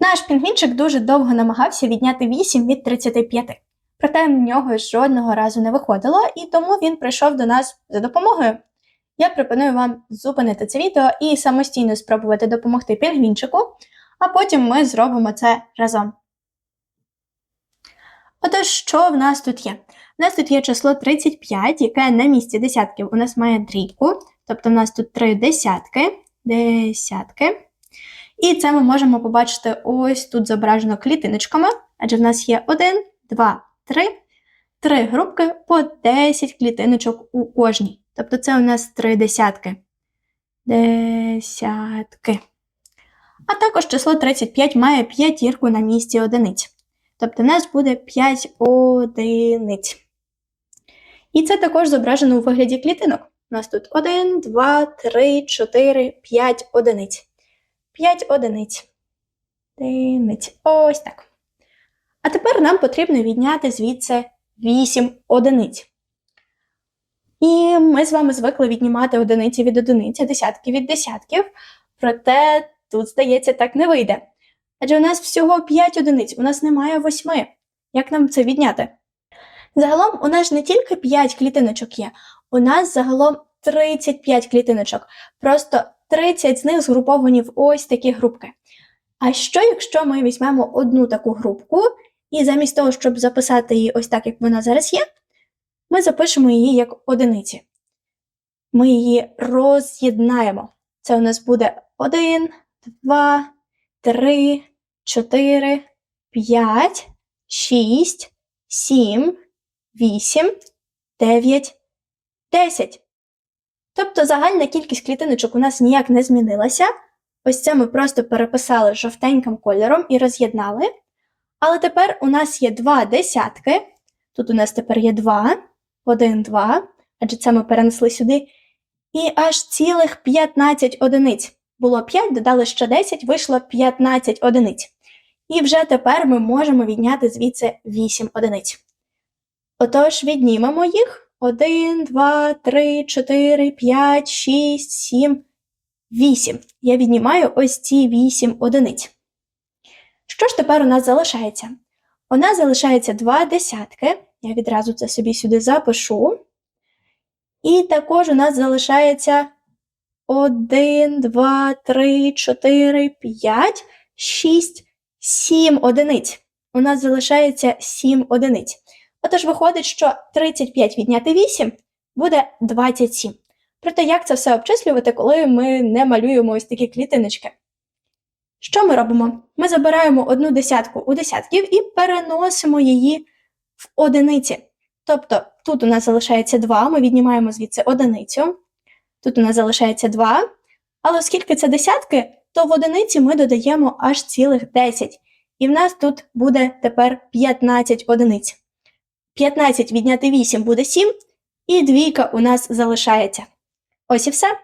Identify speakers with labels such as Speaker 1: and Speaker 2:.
Speaker 1: Наш пінгвінчик дуже довго намагався відняти 8 від 35. Проте в нього жодного разу не виходило, і тому він прийшов до нас за допомогою. Я пропоную вам зупинити це відео і самостійно спробувати допомогти пінгвінчику, а потім ми зробимо це разом. Отож, що в нас тут є? У нас тут є число 35, яке на місці десятків у нас має трійку, тобто в нас тут три десятки, десятки. І це ми можемо побачити ось тут зображено клітиночками, адже в нас є 1, 2, 3, три групки по 10 клітиночок у кожній. Тобто це у нас три десятки. Десятки. А також число 35 має п'ятірку на місці одиниць. Тобто в нас буде 5 одиниць. І це також зображено у вигляді клітинок. У нас тут 1, 2, 3, 4, 5 одиниць. 5 одиниць. Одиниць. Ось так. А тепер нам потрібно відняти звідси 8 одиниць. І ми з вами звикли віднімати одиниці від одиниці, десятки від десятків. Проте тут, здається, так не вийде. Адже у нас всього 5 одиниць, у нас немає 8. Як нам це відняти? Загалом у нас не тільки 5 клітиночок є, у нас загалом 35 клітиночок. Просто 30 з них згруповані в ось такі групки. А що, якщо ми візьмемо одну таку групку, і замість того, щоб записати її ось так, як вона зараз є, ми запишемо її як одиниці. Ми її роз'єднаємо. Це у нас буде 1, 2, 3, 4, 5, 6, 7, 8, 9, 10. Тобто загальна кількість клітиночок у нас ніяк не змінилася. Ось це ми просто переписали жовтеньким кольором і роз'єднали. Але тепер у нас є два десятки. Тут у нас тепер є 2, 1, 2, адже це ми перенесли сюди. І аж цілих 15 одиниць. Було 5, додали ще 10, вийшло 15 одиниць. І вже тепер ми можемо відняти звідси 8 одиниць. Отож, віднімемо їх. 1, 2, 3, 4, 5, 6, 7, 8. Я віднімаю ось ці 8 одиниць. Що ж тепер у нас залишається? У нас залишається 2 десятки. Я відразу це собі сюди запишу. І також у нас залишається 1, 2, 3, 4, 5, 6, 7 одиниць. У нас залишається 7 одиниць. Отож, виходить, що 35 відняти 8 буде 27. Проте, як це все обчислювати, коли ми не малюємо ось такі клітиночки? Що ми робимо? Ми забираємо одну десятку у десятків і переносимо її в одиниці. Тобто тут у нас залишається 2, ми віднімаємо звідси одиницю. Тут у нас залишається 2. Але оскільки це десятки, то в одиниці ми додаємо аж цілих 10. І в нас тут буде тепер 15 одиниць. 15 відняти 8 буде 7, і двійка у нас залишається. Ось і все.